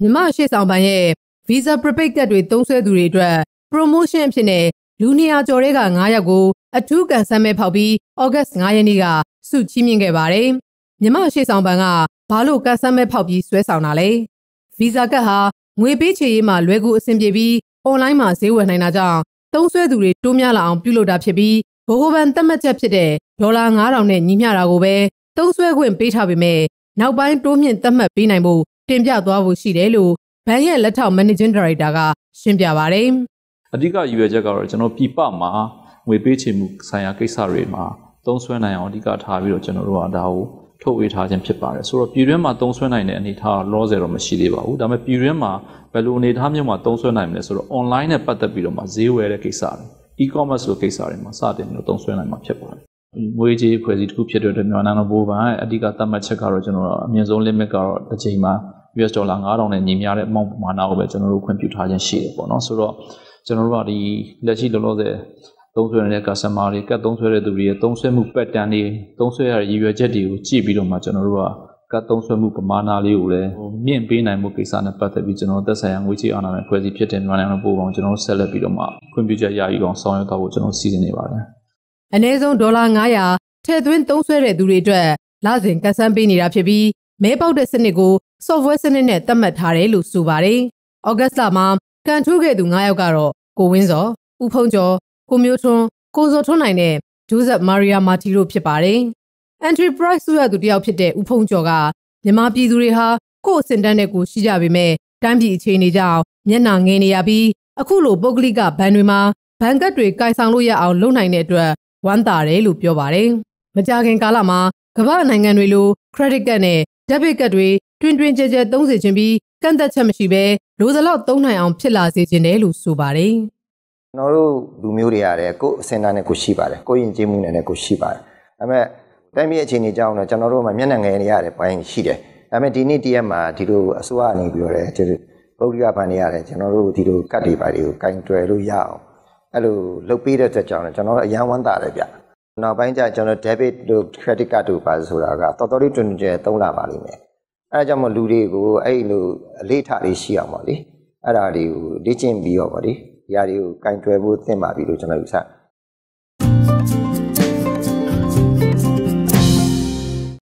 မြမရှေ့ဆောင်ပိုင်းရဲ့ Visa Prepaid ကတ်တွေသုံးစွဲသူတွေအတွက် promotion အဖြစ်နဲ့လူနေရာကျော်တွေက9ယောက်ကိုအထူးကန်ဆယ်မဲ့ဖောက်ပြီးဩဂတ်9ရက်နေ့ကစုချီးမြှင့်ခဲ့ပါတယ်။မြမရှေ့ဆောင်ဘဏ်ကဘာလို့ကန်ဆယ်မဲ့ဖောက်ပြီးဆွဲဆောင်တာလဲ။ Visa ကတ်ဟာငွေပေးချေရေးမှာလွယ်ကူအဆင်ပြေပြီး online မှာဈေးဝယ်နိုင်တာကြောင့်သုံးစွဲသူတွေတိုးများလာအောင်ပြုလုပ်တာဖြစ်ပြီးဘိုဟိုဘန်သတ်မှတ်ချက်ဖြစ်တဲ့ဒေါ်လာ9000နဲ့ညီမျှတာကိုပဲသုံးစွဲခွင့်ပေးထားပေမဲ့နောက်ပိုင်းတိုးမြင့်သတ်မှတ်ပေးနိုင်ဖို့ တင်ပြသွားဖို့ရှိတယ်လို့ဘဏ်ရဲ့လက်ထောက် Managing Director ကရှင်းပြပါတယ်။အဓိကရည်ရွယ်ချက်ကတော့ကျွန်တော်ပြပမှာငွေပေးချေမှုဆိုင်ရာကိစ္စတွေမှာသုံးစွဲနိုင်အောင်အဓိကထားပြီးတော့ကျွန်တော်တို့ကဒါကိုထုတ်ဝေထားခြင်းဖြစ်ပါတယ်ဆိုတော့ပြည်တွင်းမှာသုံးစွဲနိုင်တဲ့အနေအထားလောဆယ်တော့မရှိသေးပါဘူးဒါပေမဲ့ပြည်တွင်းမှာဘယ်လိုအနေအထားမျိုးမှာသုံးစွဲနိုင်မလဲဆိုတော့ online နဲ့ပတ်သက်ပြီးတော့မှဈေးဝယ်တဲ့ကိစ္စတွေ e-commerce လိုကိစ္စတွေမှာစတင်ပြီးတော့သုံးစွဲနိုင်မှာဖြစ်ပါတယ် ငွေကြေးဖွဲ့စည်းတစ်ခုဖြစ်တဲ့အတွက်မြန်မာနိုင်ငံဘိုးဘဏ်အဓိကသတ်မှတ်ချက်ကတော့ကျွန်တော်တို့အမြင့်ဆုံး limit ကတော့တစ်ချိန်မှာ US ဒေါ်လာ9000နဲ့ညီမျှတဲ့အမောင့်ပမာဏကိုပဲကျွန်တော်တို့ခွင့်ပြုထားခြင်းရှိတယ်ပေါ့နော်ဆိုတော့ကျွန်တော်တို့ကဒီလက်ရှိလောလောဆယ်သုံးစွဲနေတဲ့ customer တွေကတ်သုံးစွဲတဲ့သူတွေရဲ့သုံးစွဲမှု pattern တွေသုံးစွဲရတဲ့ရည်ရွယ်ချက်တွေကိုကြည့်ပြီးတော့မှကျွန်တော်တို့ကကတ်သုံးစွဲမှုပမာဏလေးကိုလည်းမြင့်ပေးနိုင်မှုကိစ္စနဲ့ပတ်သက်ပြီးကျွန်တော်သက်ဆိုင်ရာငွေကြေးအာဏာနဲ့ဖွဲ့စည်းဖြစ်တဲ့မြန်မာနိုင်ငံပို့ပေါင်းကျွန်တော်ဆက်လက်ပြီးတော့မှခွင့်ပြုချက်ရယူအောင်ဆောင်ရွက်သွားဖို့ကျွန်တော်စီစဉ်နေပါတယ်။ အနည်းဆုံးဒေါ်လာ900ထည့်သွင်းသုံးစွဲတဲ့သူတွေအတွက်လစဉ်ကတ်ဆန်းပေးနေတာဖြစ်ပြီးမဲပေါက်တဲ့စနစ်ကို software စနစ်နဲ့သတ်မှတ်ထားတယ်လို့ဆိုပါတယ်။ဩဂတ်စ်လမှာကန်ထူးခဲ့သူ9ယောက်ကတော့ကိုဝင်းစောဦးဖုံးကျော်ကိုမျိုးထွန်းကိုစောထွန်းနိုင်နဲ့ဂျိုးဇက်မာရီယာမာတီတို့ဖြစ်ပါတယ်။ Enterprise ဆိုရသူတယောက်ဖြစ်တဲ့ဦးဖုံးကျော်ကမြန်မာပြည်သူတွေဟာကိုယ့်အစင်တန်းနဲ့ကိုရှိကြပေမဲ့တိုင်းပြည်အခြေအနေကြောင့်မျက်နှာငယ်နေရပြီးအခုလိုပုဂ္ဂလိကဘဏ်တွေမှာဘဏ်ကတ်တွေကင်ဆောင်လို့ရအောင်လုပ်နိုင်တဲ့အတွက် ဝမ်းသာတယ်လို့ပြောပါတယ်။မကြာခင်ကာလမှာကမ္ဘာနိုင်ငံတွေလို credit card နဲ့ debit card တွေတွင်တွင်ကြဲကြဲသုံးစေခြင်းပြီးကန့်သက်ချက်မရှိဘဲလိုသလောက်သုံးနိုင်အောင်ဖြစ်လာစေခြင်းတယ်လို့ဆိုပါတယ်။ကျွန်တော်တို့လူမျိုးတွေရတယ်ကိုယ်အစင်တာနဲ့ကိုရှိပါတယ်ကိုယဉ်ကျေးမှုနဲ့လည်းကိုရှိပါတယ်ဒါပေမဲ့တိုင်းပြည်အခြေအနေကြောင်းတော့ကျွန်တော်တို့မှမျက်နှာငယ်နေရတဲ့ပိုင်းရှိတယ်ဒါပေမဲ့ဒီနေ့တရက်မှာဒီလိုအစိုးရအနေပြီးတော့လည်းကျွန်တော်ပုဂ္ဂလိကဘဏ်တွေရတယ်ကျွန်တော်တို့ဒီလိုကတ်တွေပါတွေကိုကင်တွယ်လို့ရအောင် အဲ့လိုလုပ်ပေးတဲ့အတွက်ကြောင့်ကျွန်တော်တို့အရန်ဝမ်းသာတယ်ဗျနောက်ပိုင်းကျကျွန်တော် debit တို့ credit card တို့ပါဆိုတာကတော်တော်လေးတွင်တွင်သုံးလာပါလိမ့်မယ်အဲဒါကြောင့်မို့လူတွေကိုအဲ့လိုအလေးထားလေးရှိအောင်ပါလေအဲ့ဒါတွေကိုလေ့ကျင့်ပြီးတော့ပါလေဒီဟာတွေကိုကင်တွယ်ဖို့သင့်ပါပြီလို့ကျွန်တော်ယူဆ